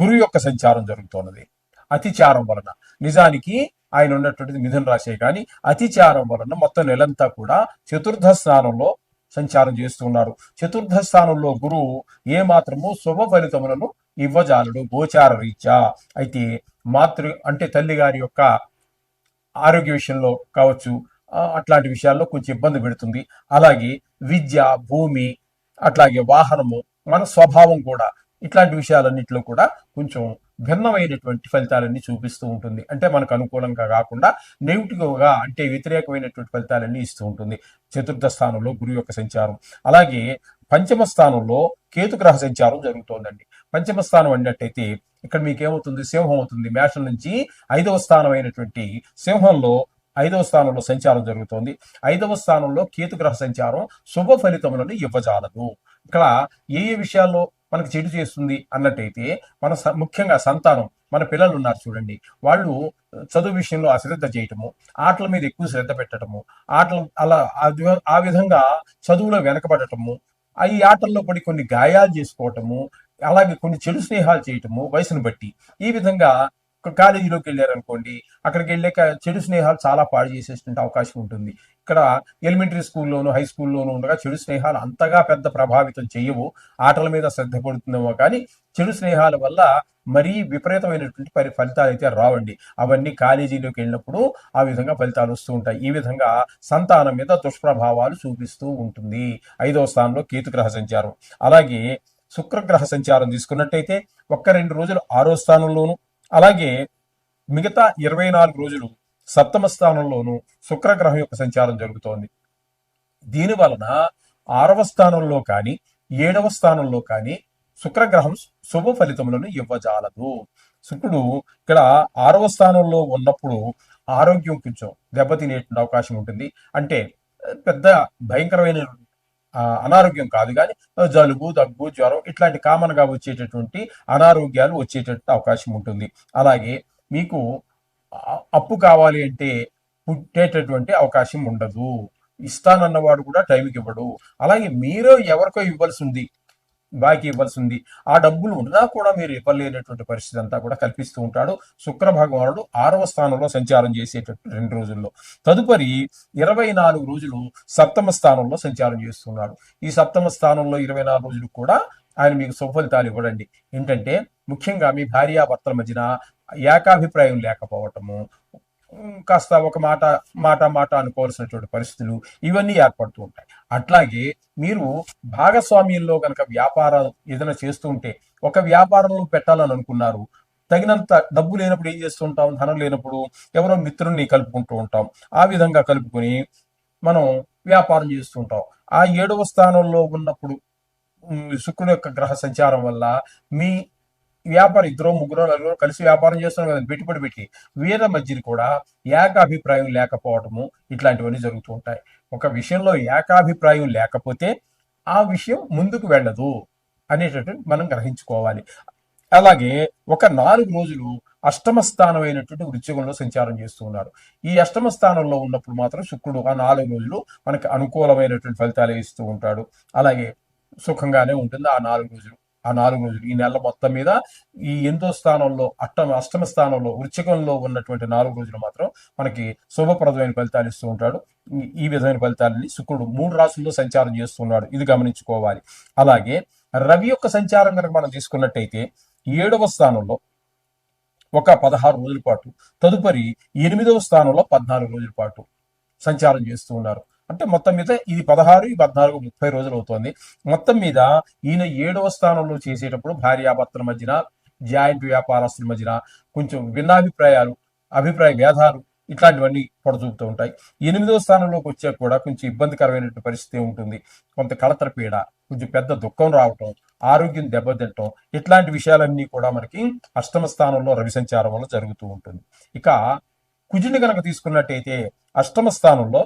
గురు యొక్క సంచారం జరుగుతున్నది అతిచారం వలన. నిజానికి ఆయన ఉన్నటువంటిది మిథున రాశే కానీ అతిచారం వలన మొత్తం నెలంతా కూడా చతుర్థ స్థానంలో సంచారం చేస్తున్నారు. చతుర్థ స్థానంలో గురువు ఏ మాత్రము శుభ ఫలితములను ఇవ్వజాలడు గోచార రీత్యా. అయితే మాతృ అంటే తల్లి గారి యొక్క ఆరోగ్య విషయంలో కావచ్చు అట్లాంటి విషయాల్లో కొంచెం ఇబ్బంది పెడుతుంది. అలాగే విద్య భూమి అట్లాగే వాహనము మన స్వభావం కూడా ఇట్లాంటి విషయాలన్నింటిలో కూడా కొంచెం భిన్నమైనటువంటి ఫలితాలన్నీ చూపిస్తూ ఉంటుంది. అంటే మనకు అనుకూలంగా కాకుండా నెగిటివ్గా అంటే వ్యతిరేకమైనటువంటి ఫలితాలన్నీ ఇస్తూ ఉంటుంది. చతుర్థ స్థానంలో గురువు యొక్క సంచారం. అలాగే పంచమ స్థానంలో కేతు గ్రహ సంచారం జరుగుతోందండి. పంచమ స్థానం అన్నట్టయితే ఇక్కడ మీకు ఏమవుతుంది సింహం అవుతుంది. మేషం నుంచి ఐదవ స్థానం అయినటువంటి సింహంలో ఐదవ స్థానంలో సంచారం జరుగుతోంది. ఐదవ స్థానంలో కేతు గ్రహ సంచారం శుభ ఫలితములను ఇవ్వజాలదు. ఇక్కడ ఏ ఏ విషయాల్లో మనకు చెడు చేస్తుంది అన్నట్టయితే మన స- ముఖ్యంగా సంతానం మన పిల్లలు ఉన్నారు చూడండి. వాళ్ళు చదువు విషయంలో అశ్రద్ధ చేయటము ఆటల మీద ఎక్కువ శ్రద్ధ పెట్టడము ఆటలు అలా ఆ ఆ విధంగా చదువులో వెనకబడటము ఆ ఈ ఆటల్లో పడి కొన్ని గాయాలు చేసుకోవటము అలాగే కొన్ని చెడు స్నేహాలు చేయటము వయసును బట్టి ఈ విధంగా ఒక కాలేజీలోకి వెళ్ళారనుకోండి అక్కడికి వెళ్ళాక చెడు స్నేహాలు చాలా పాడు చేసేటువంటి అవకాశం ఉంటుంది. ఇక్కడ ఎలిమెంటరీ స్కూల్లోను హై స్కూల్లోనూ ఉండగా చెడు స్నేహాలు అంతగా పెద్ద ప్రభావితం చేయవు ఆటల మీద శ్రద్ధ పడుతుందేమో కానీ చెడు స్నేహాల వల్ల మరీ విపరీతమైనటువంటి పరి ఫలితాలు అయితే రావండి. అవన్నీ కాలేజీలోకి వెళ్ళినప్పుడు ఆ విధంగా ఫలితాలు వస్తూ ఉంటాయి. ఈ విధంగా సంతానం మీద దుష్ప్రభావాలు చూపిస్తూ ఉంటుంది. ఐదవ స్థానంలో కేతుగ్రహ సంచారం. అలాగే శుక్రగ్రహ సంచారం తీసుకున్నట్టయితే ఒక్క రెండు రోజులు ఆరో స్థానంలోనూ అలాగే మిగతా ఇరవై నాలుగు రోజులు సప్తమ స్థానంలోనూ శుక్రగ్రహం యొక్క సంచారం జరుగుతోంది. దీని వలన ఆరవ స్థానంలో కానీ ఏడవ స్థానంలో కానీ శుక్రగ్రహం శుభ ఫలితములను ఇవ్వజాలదు. శుక్రుడు ఇక్కడ ఆరవ స్థానంలో ఉన్నప్పుడు ఆరోగ్యం కొంచెం దెబ్బతినేటువంటి అవకాశం ఉంటుంది. అంటే పెద్ద భయంకరమైన అనారోగ్యం కాదు కానీ జలుబు దగ్గు జ్వరం ఇట్లాంటి కామన్గా వచ్చేటటువంటి అనారోగ్యాలు వచ్చేటట్టు అవకాశం ఉంటుంది. అలాగే మీకు అప్పు కావాలి అంటే పుట్టేటటువంటి అవకాశం ఉండదు. ఇస్తానన్నవాడు కూడా టైంకి ఇవ్వడు. అలాగే మీరు ఎవరికో ఇవ్వాల్సి ఉంది. బాకీ ఇవ్వాల్సి ఉంది ఆ డబ్బులు ఉన్నా కూడా మీరు ఇవ్వలేనటువంటి పరిస్థితి అంతా కూడా కల్పిస్తూ ఉంటాడు. శుక్ర భగవానుడు ఆరవ స్థానంలో సంచారం చేసేటట్టు రెండు రోజుల్లో. తదుపరి ఇరవై నాలుగు రోజులు సప్తమ స్థానంలో సంచారం చేస్తున్నాడు. ఈ సప్తమ స్థానంలో ఇరవై నాలుగు రోజులు కూడా ఆయన మీకు సుఫలితాలు ఇవ్వడండి. ఏంటంటే ముఖ్యంగా మీ భార్యాభర్తల మధ్యన ఏకాభిప్రాయం లేకపోవటము కాస్త ఒక మాట మాట మాట అనుకోవాల్సినటువంటి పరిస్థితులు ఇవన్నీ ఏర్పడుతూ ఉంటాయి. అట్లాగే మీరు భాగస్వామ్యంలో కనుక వ్యాపారం ఏదైనా చేస్తూ ఉంటే ఒక వ్యాపారంలో పెట్టాలని అనుకున్నారు. తగినంత డబ్బు లేనప్పుడు ఏం చేస్తూ ఉంటాం? ధనం లేనప్పుడు ఎవరో మిత్రుల్ని కలుపుకుంటూ ఉంటాం. ఆ విధంగా కలుపుకొని మనం వ్యాపారం చేస్తూ ఉంటాం. ఆ ఏడవ స్థానంలో ఉన్నప్పుడు శుక్రుని శుక్రుడు యొక్క గ్రహ సంచారం వల్ల మీ వ్యాపారం ఇద్దరు ముగ్గురు నలుగురు కలిసి వ్యాపారం చేస్తున్నారు కదా పెట్టుబడి పెట్టి. వీళ్ళ మధ్యన కూడా ఏకాభిప్రాయం లేకపోవటము ఇట్లాంటివన్నీ జరుగుతూ ఉంటాయి. ఒక విషయంలో ఏకాభిప్రాయం లేకపోతే ఆ విషయం ముందుకు వెళ్ళదు అనేటటువంటి మనం గ్రహించుకోవాలి. అలాగే ఒక నాలుగు రోజులు అష్టమ స్థానం అయినటువంటి వృశ్చికంలో సంచారం చేస్తూ ఉన్నారు. ఈ అష్టమ స్థానంలో ఉన్నప్పుడు మాత్రం శుక్రుడు ఆ నాలుగు రోజులు మనకి అనుకూలమైనటువంటి ఫలితాలు ఇస్తూ ఉంటాడు. అలాగే సుఖంగానే ఉంటుంది ఆ నాలుగు రోజులు. ఆ నాలుగు రోజులు ఈ నెల మొత్తం మీద ఈ ఎనిమిదో స్థానంలో అష్టమ అష్టమ స్థానంలో వృచ్చికంలో ఉన్నటువంటి నాలుగు రోజులు మాత్రం మనకి శుభప్రదమైన ఫలితాలు ఇస్తూ ఉంటాడు. ఈ- ఈ విధమైన ఫలితాలని శుక్రుడు మూడు రాసుల్లో సంచారం చేస్తున్నాడు ఇది గమనించుకోవాలి. అలాగే రవి యొక్క సంచారం కనుక మనం తీసుకున్నట్టయితే ఏడవ స్థానంలో ఒక పదహారు రోజుల పాటు తదుపరి ఎనిమిదవ స్థానంలో పద్నాలుగు రోజుల పాటు సంచారం చేస్తూ ఉన్నారు. అంటే మొత్తం మీద ఇది పదహారు ఈ పద్నాలుగు ముప్పై రోజులు అవుతోంది. మొత్తం మీద ఈయన ఏడవ స్థానంలో చేసేటప్పుడు భార్యాభర్తల మధ్యన జాయింట్ వ్యాపారస్తుల మధ్యన కొంచెం భిన్నాభిప్రాయాలు అభిప్రాయ భేదాలు ఇట్లాంటివన్నీ పొడచూపుతూ ఉంటాయి. ఎనిమిదవ స్థానంలోకి వచ్చాక కూడా కొంచెం ఇబ్బందికరమైనటువంటి పరిస్థితి ఉంటుంది. కొంత కలతర పీడ కొంచెం పెద్ద దుఃఖం రావటం ఆరోగ్యం దెబ్బతింటం ఇట్లాంటి విషయాలన్నీ కూడా మనకి అష్టమ స్థానంలో రవి సంచారం వల్ల జరుగుతూ ఉంటుంది. ఇక కుజుని కనుక తీసుకున్నట్టయితే అష్టమ స్థానంలో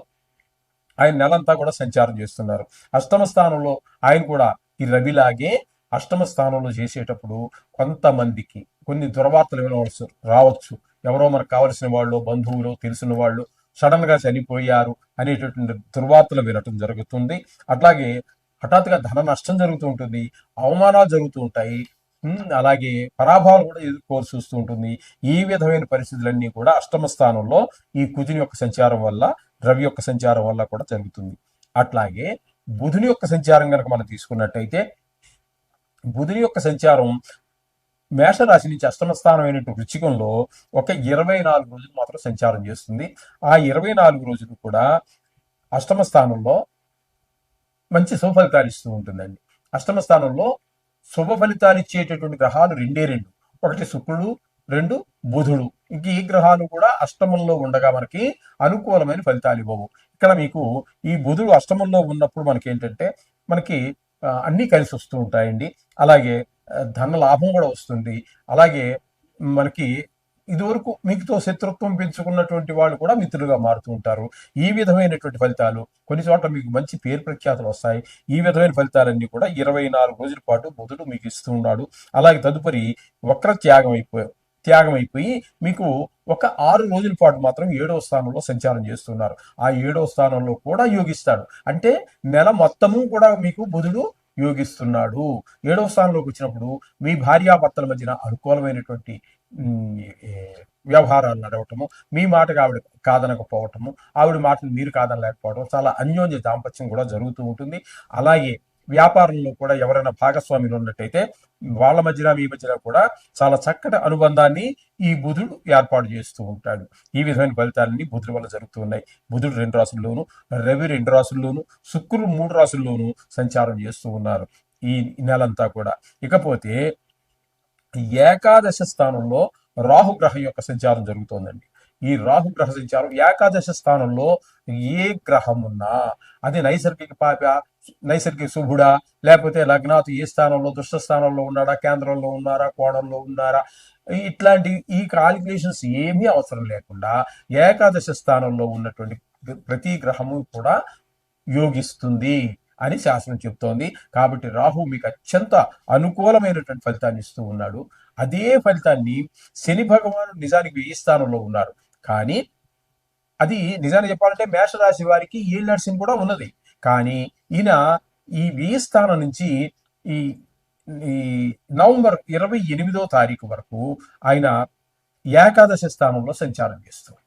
ఆయన నెలంతా కూడా సంచారం చేస్తున్నారు. అష్టమ స్థానంలో ఆయన కూడా ఈ రవిలాగే అష్టమ స్థానంలో చేసేటప్పుడు కొంతమందికి కొన్ని దుర్వార్తలు వినవచ్చు రావచ్చు. ఎవరో మనకు కావలసిన వాళ్ళు బంధువులు తెలిసిన వాళ్ళు సడన్గా చనిపోయారు అనేటటువంటి దుర్వార్తలు వినటం జరుగుతుంది. అట్లాగే హఠాత్తుగా ధన నష్టం జరుగుతూ ఉంటుంది. అవమానాలు జరుగుతూ ఉంటాయి. అలాగే పరాభావాలు కూడా ఎదుర్కోవాల్సి వస్తూ ఉంటుంది. ఈ విధమైన పరిస్థితులన్నీ కూడా అష్టమ స్థానంలో ఈ కుజుని యొక్క సంచారం వల్ల రవి యొక్క సంచారం వల్ల కూడా జరుగుతుంది. అట్లాగే బుధుని యొక్క సంచారం కనుక మనం తీసుకున్నట్టయితే బుధుని యొక్క సంచారం మేషరాశి నుంచి అష్టమ స్థానం అయినటువంటి వృచ్చికంలో ఒక ఇరవై నాలుగు రోజులు మాత్రం సంచారం చేస్తుంది. ఆ ఇరవై నాలుగు రోజులు కూడా అష్టమ స్థానంలో మంచి శుభ ఫలితాలు ఇస్తూ ఉంటుందండి. అష్టమ స్థానంలో శుభ ఫలితాలు ఇచ్చేటటువంటి గ్రహాలు రెండే రెండు. ఒకటి శుక్రుడు రెండు బుధుడు. ఇంక ఈ గ్రహాలు కూడా అష్టమంలో ఉండగా మనకి అనుకూలమైన ఫలితాలు ఇవ్వవు. ఇక్కడ మీకు ఈ బుధుడు అష్టమంలో ఉన్నప్పుడు మనకి ఏంటంటే మనకి అన్ని అన్నీ కలిసి వస్తూ ఉంటాయండి. అలాగే ధన లాభం కూడా వస్తుంది. అలాగే మనకి ఇదివరకు మీకుతో శత్రుత్వం పెంచుకున్నటువంటి వాళ్ళు కూడా మిత్రులుగా మారుతూ ఉంటారు. ఈ విధమైనటువంటి ఫలితాలు కొన్ని చోట్ల మీకు మంచి పేరు ప్రఖ్యాతులు వస్తాయి. ఈ విధమైన ఫలితాలన్నీ కూడా ఇరవై నాలుగు రోజుల పాటు బుధుడు మీకు ఇస్తూ ఉన్నాడు. అలాగే తదుపరి వక్ర త్యాగం అయిపోయారు త్యాగం అయిపోయి మీకు ఒక ఆరు రోజుల పాటు మాత్రం ఏడవ స్థానంలో సంచారం చేస్తున్నారు. ఆ ఏడవ స్థానంలో కూడా యోగిస్తాడు. అంటే నెల మొత్తము కూడా మీకు బుధుడు యోగిస్తున్నాడు. ఏడవ స్థానంలోకి వచ్చినప్పుడు మీ భార్యాభర్తల మధ్యన అనుకూలమైనటువంటి వ్యవహారాలు నడవటము మీ మాటకు ఆవిడ కాదనకపోవటము ఆవిడ మాటలు మీరు కాదనలేకపోవడం చాలా అన్యోన్య దాంపత్యం కూడా జరుగుతూ ఉంటుంది. అలాగే వ్యాపారంలో కూడా ఎవరైనా భాగస్వాములు ఉన్నట్టయితే వాళ్ళ మధ్యన మీ మధ్యన కూడా చాలా చక్కటి అనుబంధాన్ని ఈ బుధుడు ఏర్పాటు చేస్తూ ఉంటాడు. ఈ విధమైన ఫలితాలన్నీ బుధుడి వల్ల జరుగుతూ ఉన్నాయి. బుధుడు రెండు రాసుల్లోను రవి రెండు రాసుల్లోను శుక్రుడు మూడు రాసుల్లోను సంచారం చేస్తూ ఉన్నారు. ఈ నెలంతా కూడా. ఇకపోతే ఏకాదశ స్థానంలో రాహుగ్రహం యొక్క సంచారం జరుగుతోందండి. ఈ రాహుగ్రహ సంచారం ఏకాదశ స్థానంలో ఏ గ్రహం ఉన్నా అది నైసర్గిక పాప నైసర్గిక శుభుడా లేకపోతే లగ్నాథ్ ఏ స్థానంలో దుష్ట స్థానంలో ఉన్నాడా కేంద్రంలో ఉన్నారా కోణంలో ఉన్నారా? ఇట్లాంటి ఈ కాలిక్యులేషన్స్ ఏమీ అవసరం లేకుండా ఏకాదశ స్థానంలో ఉన్నటువంటి ప్రతి గ్రహము కూడా యోగిస్తుంది అని శాస్త్రం చెప్తోంది. కాబట్టి రాహు మీకు అత్యంత అనుకూలమైనటువంటి ఫలితాన్ని ఇస్తూ ఉన్నాడు. అదే ఫలితాన్ని శని భగవానుడు నిజానికి వెయ్యి స్థానంలో ఉన్నారు? కానీ అది నిజాన్ని చెప్పాలంటే మేషరాశి వారికి ఏళ్ళు నర్సింగ్ కూడా ఉన్నది. కానీ ఈయన ఈ వెయ్యి స్థానం నుంచి ఈ ఈ నవంబర్ ఇరవై ఎనిమిదో తారీఖు వరకు ఆయన ఏకాదశి స్థానంలో సంచారం చేస్తున్నారు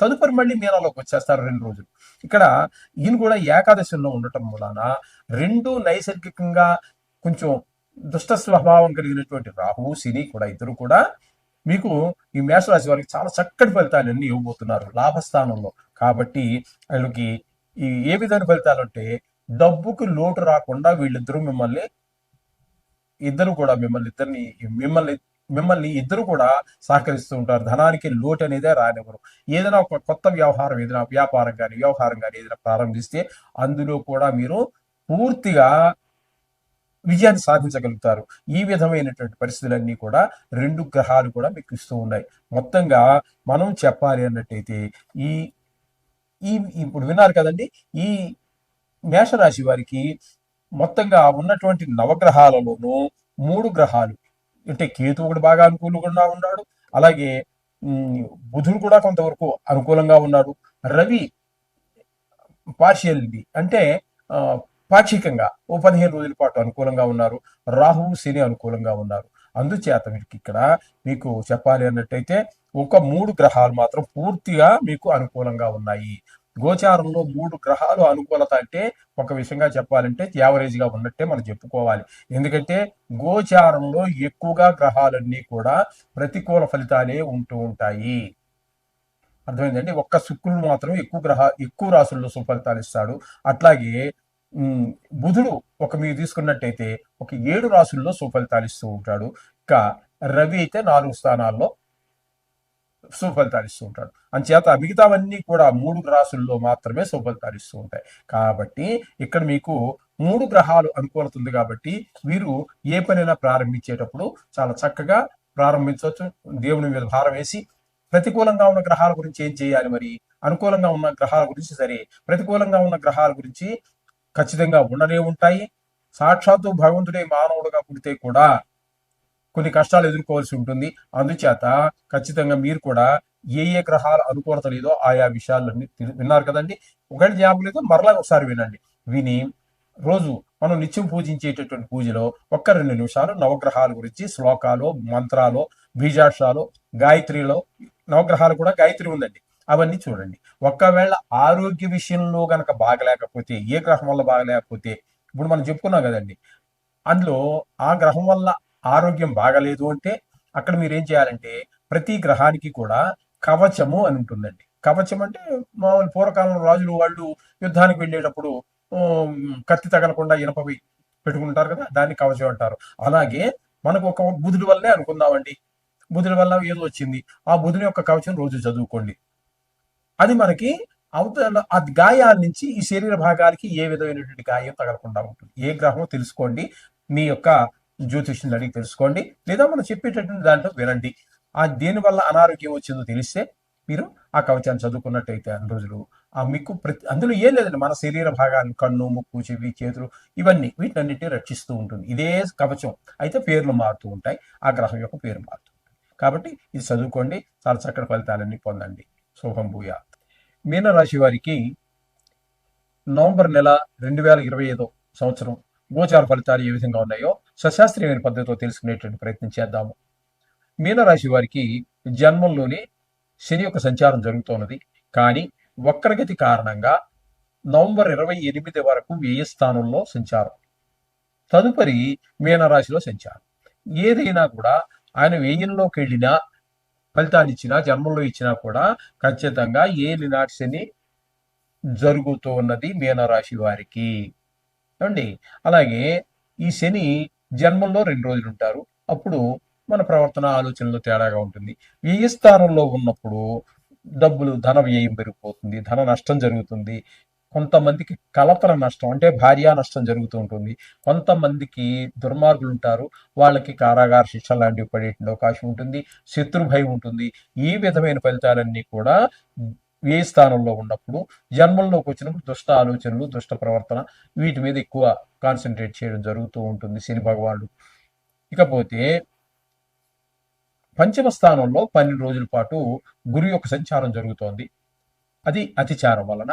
తదుపరి మళ్ళీ మీనాలోకి వచ్చేస్తారు రెండు రోజులు. ఇక్కడ ఈయన కూడా ఏకాదశిలో ఉండటం మూలాన రెండు నైసర్గికంగా కొంచెం దుష్ట స్వభావం కలిగినటువంటి రాహువు శని కూడా ఇద్దరు కూడా మీకు ఈ మేషరాశి వారికి చాలా చక్కటి ఫలితాలన్నీ ఇవ్వబోతున్నారు లాభస్థానంలో. కాబట్టి వీళ్ళకి ఈ ఏ విధమైన ఫలితాలు అంటే డబ్బుకు లోటు రాకుండా వీళ్ళిద్దరూ మిమ్మల్ని ఇద్దరు కూడా మిమ్మల్ని ఇద్దరిని మిమ్మల్ని మిమ్మల్ని ఇద్దరు కూడా సహకరిస్తూ ఉంటారు. ధనానికి లోటు అనేదే రానివ్వరు. ఏదైనా ఒక కొత్త వ్యవహారం ఏదైనా వ్యాపారం కానీ వ్యవహారం కానీ ఏదైనా ప్రారంభిస్తే అందులో కూడా మీరు పూర్తిగా విజయాన్ని సాధించగలుగుతారు. ఈ విధమైనటువంటి పరిస్థితులన్నీ కూడా రెండు గ్రహాలు కూడా మీకు ఇస్తూ ఉన్నాయి. మొత్తంగా మనం చెప్పాలి అన్నట్టయితే ఈ ఈ ఇప్పుడు విన్నారు కదండి ఈ మేషరాశి వారికి మొత్తంగా ఉన్నటువంటి నవగ్రహాలలోనూ మూడు గ్రహాలు అంటే కేతు ఒకటి బాగా అనుకూలంగా ఉన్నాడు అలాగే బుధుడు కూడా కొంతవరకు అనుకూలంగా ఉన్నాడు రవి పార్షియల్లీ అంటే ఆ, పాక్షికంగా ఓ పదిహేను రోజుల పాటు అనుకూలంగా ఉన్నారు. రాహువు శని అనుకూలంగా ఉన్నారు. అందుచేత మీకు ఇక్కడ మీకు చెప్పాలి అన్నట్టయితే ఒక మూడు గ్రహాలు మాత్రం పూర్తిగా మీకు అనుకూలంగా ఉన్నాయి. గోచారంలో మూడు గ్రహాలు అనుకూలత అంటే ఒక విషయంగా చెప్పాలంటే యావరేజ్గా ఉన్నట్టే మనం చెప్పుకోవాలి. ఎందుకంటే గోచారంలో ఎక్కువగా గ్రహాలన్నీ కూడా ప్రతికూల ఫలితాలే ఉంటూ ఉంటాయి. అర్థమైందండి? ఒక్క శుక్రుడు మాత్రం ఎక్కువ గ్రహ ఎక్కువ రాసుల్లో సుఫలితాలు ఇస్తాడు. అట్లాగే బుధుడు ఒక మీరు తీసుకున్నట్టయితే ఒక ఏడు రాసుల్లో సుఫలితాలు ఇస్తూ ఉంటాడు. ఇంకా రవి అయితే నాలుగు స్థానాల్లో సుఫలితాలు ఇస్తూ ఉంటాడు. అంచేత మిగతావన్నీ కూడా మూడు రాసుల్లో మాత్రమే సుఫలితాలు ఇస్తూ ఉంటాయి. కాబట్టి ఇక్కడ మీకు మూడు గ్రహాలు అనుకూలత ఉంది కాబట్టి వీరు ఏ పనైనా ప్రారంభించేటప్పుడు చాలా చక్కగా ప్రారంభించవచ్చు. దేవుని మీద భారం వేసి ప్రతికూలంగా ఉన్న గ్రహాల గురించి ఏం చేయాలి మరి? అనుకూలంగా ఉన్న గ్రహాల గురించి సరే ప్రతికూలంగా ఉన్న గ్రహాల గురించి ఖచ్చితంగా ఉండనే ఉంటాయి. సాక్షాత్తు భగవంతుడే మానవుడుగా పుడితే కూడా కొన్ని కష్టాలు ఎదుర్కోవాల్సి ఉంటుంది. అందుచేత ఖచ్చితంగా మీరు కూడా ఏ ఏ గ్రహాల అనుకూలత లేదో ఆయా విషయాలన్నీ విన్నారు కదండి. ఒకటి జ్ఞాపకం లేదో మరలా ఒకసారి వినండి. విని రోజు మనం నిత్యం పూజించేటటువంటి పూజలో ఒక్క రెండు నిమిషాలు నవగ్రహాల గురించి శ్లోకాలు మంత్రాలు బీజాక్షాలు గాయత్రిలో నవగ్రహాలు కూడా గాయత్రి ఉందండి. అవన్నీ చూడండి. ఒకవేళ ఆరోగ్య విషయంలో గనక బాగలేకపోతే ఏ గ్రహం వల్ల బాగలేకపోతే ఇప్పుడు మనం చెప్పుకున్నాం కదండి. అందులో ఆ గ్రహం వల్ల ఆరోగ్యం బాగలేదు అంటే అక్కడ మీరు ఏం చేయాలంటే ప్రతి గ్రహానికి కూడా కవచము అని ఉంటుందండి. కవచం అంటే మామూలు పూర్వకాలంలో రాజులు వాళ్ళు యుద్ధానికి వెళ్ళేటప్పుడు కత్తి తగలకుండా ఇనపవి పెట్టుకుంటారు కదా దాన్ని కవచం అంటారు. అలాగే మనకు ఒక బుధుడి వల్లే అనుకుందామండి. బుధుడి వల్ల ఏదో వచ్చింది. ఆ బుధుని యొక్క కవచం రోజు చదువుకోండి. అది మనకి అవతల ఆ గాయాల నుంచి ఈ శరీర భాగాలకి ఏ విధమైనటువంటి గాయం తగలకుండా ఉంటుంది. ఏ గ్రహమో తెలుసుకోండి. మీ యొక్క జ్యోతిష్ని అడిగి తెలుసుకోండి. లేదా మనం చెప్పేటటువంటి దాంట్లో వినండి. ఆ దేనివల్ల అనారోగ్యం వచ్చిందో తెలిస్తే మీరు ఆ కవచాన్ని చదువుకున్నట్టయితే అన్ని రోజులు ఆ మీకు ప్రతి అందులో ఏం లేదండి. మన శరీర భాగాలు కన్ను ముక్కు చెవి చేతులు ఇవన్నీ వీటన్నిటిని రక్షిస్తూ ఉంటుంది. ఇదే కవచం. అయితే పేర్లు మారుతూ ఉంటాయి. ఆ గ్రహం యొక్క పేరు మారుతూ ఉంటుంది. కాబట్టి ఇది చదువుకోండి. చాలా చక్కటి ఫలితాలన్నీ పొందండి. శుభం భూయా మీనరాశి వారికి నవంబర్ నెల రెండు వేల ఇరవై ఐదో సంవత్సరం గోచార ఫలితాలు ఏ విధంగా ఉన్నాయో సశాస్త్రీయమైన పద్ధతిలో తెలుసుకునేటువంటి ప్రయత్నం చేద్దాము. మీనరాశి వారికి జన్మంలోనే శని యొక్క సంచారం జరుగుతున్నది కానీ వక్రగతి కారణంగా నవంబర్ ఇరవై ఎనిమిది వరకు వ్యయ స్థానంలో సంచారం. తదుపరి మీనరాశిలో సంచారం. ఏదైనా కూడా ఆయన వ్యయంలోకి వెళ్ళినా ఫలితాలు ఇచ్చినా జన్మంలో ఇచ్చినా కూడా ఖచ్చితంగా ఏలినాటి శని జరుగుతూ ఉన్నది మీనరాశి వారికి. అండి అలాగే ఈ శని జన్మంలో రెండు రోజులు ఉంటారు. అప్పుడు మన ప్రవర్తన ఆలోచనలో తేడాగా ఉంటుంది. వ్యయ స్థానంలో ఉన్నప్పుడు డబ్బులు ధన వ్యయం పెరిగిపోతుంది. ధన నష్టం జరుగుతుంది. కొంతమందికి కలతల నష్టం అంటే భార్యా నష్టం జరుగుతూ ఉంటుంది. కొంతమందికి దుర్మార్గులు ఉంటారు వాళ్ళకి కారాగార శిక్ష లాంటివి పడేటువంటి అవకాశం ఉంటుంది. శత్రుభయం ఉంటుంది. ఈ విధమైన ఫలితాలన్నీ కూడా ఏ స్థానంలో ఉన్నప్పుడు జన్మంలోకి వచ్చినప్పుడు దుష్ట ఆలోచనలు దుష్ట ప్రవర్తన వీటి మీద ఎక్కువ కాన్సన్ట్రేట్ చేయడం జరుగుతూ ఉంటుంది శని భగవానుడు. ఇకపోతే పంచమ స్థానంలో పన్నెండు రోజుల పాటు గురు యొక్క సంచారం జరుగుతోంది. అది అతిచారం వలన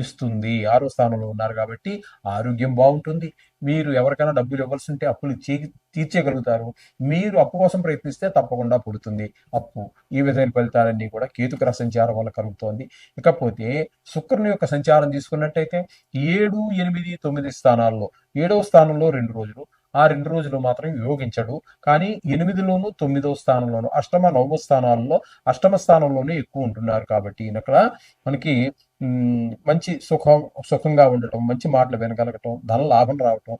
ఇస్తుంది ఆరో స్థానంలో ఉన్నారు కాబట్టి ఆరోగ్యం బాగుంటుంది. మీరు ఎవరికైనా డబ్బులు ఇవ్వాల్సి ఉంటే అప్పులు చీ- తీర్చేయగలుగుతారు. మీరు అప్పు కోసం ప్రయత్నిస్తే తప్పకుండా పుడుతుంది అప్పు. ఈ విధమైన ఫలితాలన్నీ కూడా కేతుగ్రహ సంచారం వల్ల కలుగుతోంది. ఇకపోతే శుక్రుని యొక్క సంచారం తీసుకున్నట్టయితే ఏడు ఎనిమిది తొమ్మిది స్థానాల్లో ఏడవ స్థానంలో రెండు రోజులు ఆ రెండు రోజులు మాత్రం యోగించడు కానీ ఎనిమిదిలోను తొమ్మిదవ స్థానంలోను అష్టమ నవమ స్థానాల్లో అష్టమ స్థానంలోనే ఎక్కువ ఉంటున్నారు కాబట్టి అక్కడ మనకి మంచి సుఖం సుఖంగా ఉండటం మంచి మాటలు వినగలగటం ధన లాభం రావటం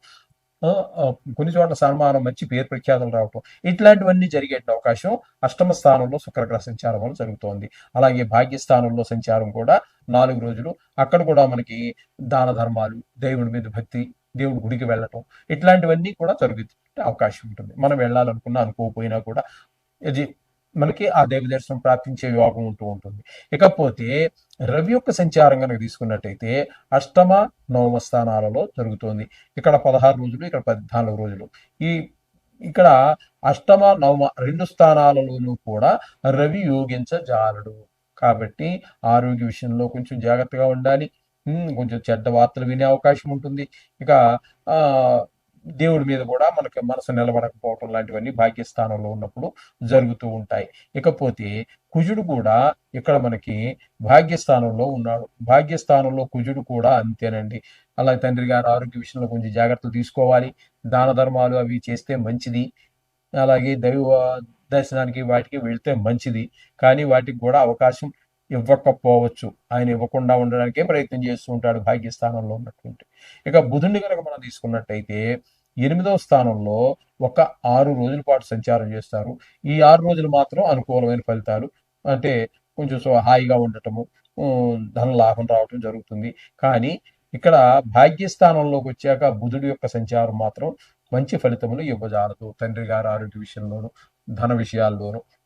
కొన్ని చోట్ల సన్మానం మంచి పేరు ప్రఖ్యాతులు రావటం ఇట్లాంటివన్నీ జరిగే అవకాశం అష్టమ స్థానంలో శుక్రగ్రహ సంచారం వల్ల జరుగుతోంది. అలాగే భాగ్యస్థానంలో సంచారం కూడా నాలుగు రోజులు. అక్కడ కూడా మనకి దాన ధర్మాలు దేవుడి మీద భక్తి దేవుడి గుడికి వెళ్ళటం ఇట్లాంటివన్నీ కూడా జరుగుతుంటే అవకాశం ఉంటుంది. మనం వెళ్ళాలనుకున్నా అనుకోకపోయినా కూడా ఇది మనకి ఆ దైవ దర్శనం ప్రాప్తించే యోగం ఉంటూ ఉంటుంది. ఇకపోతే రవి యొక్క సంచారం కనుక తీసుకున్నట్టయితే అష్టమ నవమ స్థానాలలో జరుగుతోంది. ఇక్కడ పదహారు రోజులు ఇక్కడ పద్నాలుగు రోజులు. ఈ ఇక్కడ అష్టమ నవమ రెండు స్థానాలలోనూ కూడా రవి యోగించజాలడు కాబట్టి ఆరోగ్య విషయంలో కొంచెం జాగ్రత్తగా ఉండాలి. కొంచెం చెడ్డ వార్తలు వినే అవకాశం ఉంటుంది. ఇక ఆ దేవుడి మీద కూడా మనకి మనసు నిలబడకపోవటం లాంటివన్నీ భాగ్యస్థానంలో ఉన్నప్పుడు జరుగుతూ ఉంటాయి. ఇకపోతే కుజుడు కూడా ఇక్కడ మనకి భాగ్యస్థానంలో ఉన్నాడు. భాగ్యస్థానంలో కుజుడు కూడా అంతేనండి. అలాగే తండ్రి గారు ఆరోగ్య విషయంలో కొంచెం జాగ్రత్తలు తీసుకోవాలి. దాన ధర్మాలు అవి చేస్తే మంచిది. అలాగే దైవ దర్శనానికి వాటికి వెళ్తే మంచిది. కానీ వాటికి కూడా అవకాశం ఇవ్వకపోవచ్చు. ఆయన ఇవ్వకుండా ఉండడానికే ప్రయత్నం చేస్తూ ఉంటాడు భాగ్యస్థానంలో ఉన్నటువంటి. ఇక బుధుడిని కనుక మనం తీసుకున్నట్టయితే ఎనిమిదవ స్థానంలో ఒక ఆరు రోజుల పాటు సంచారం చేస్తారు. ఈ ఆరు రోజులు మాత్రం అనుకూలమైన ఫలితాలు. అంటే కొంచెం హాయిగా ఉండటము ధన లాభం రావటం జరుగుతుంది. కానీ ఇక్కడ భాగ్యస్థానంలోకి వచ్చాక బుధుడి యొక్క సంచారం మాత్రం మంచి ఫలితములు ఇవ్వజాలదు. తండ్రి గారు ఆరోగ్య విషయంలోను ధన విషయాల్లోనూ.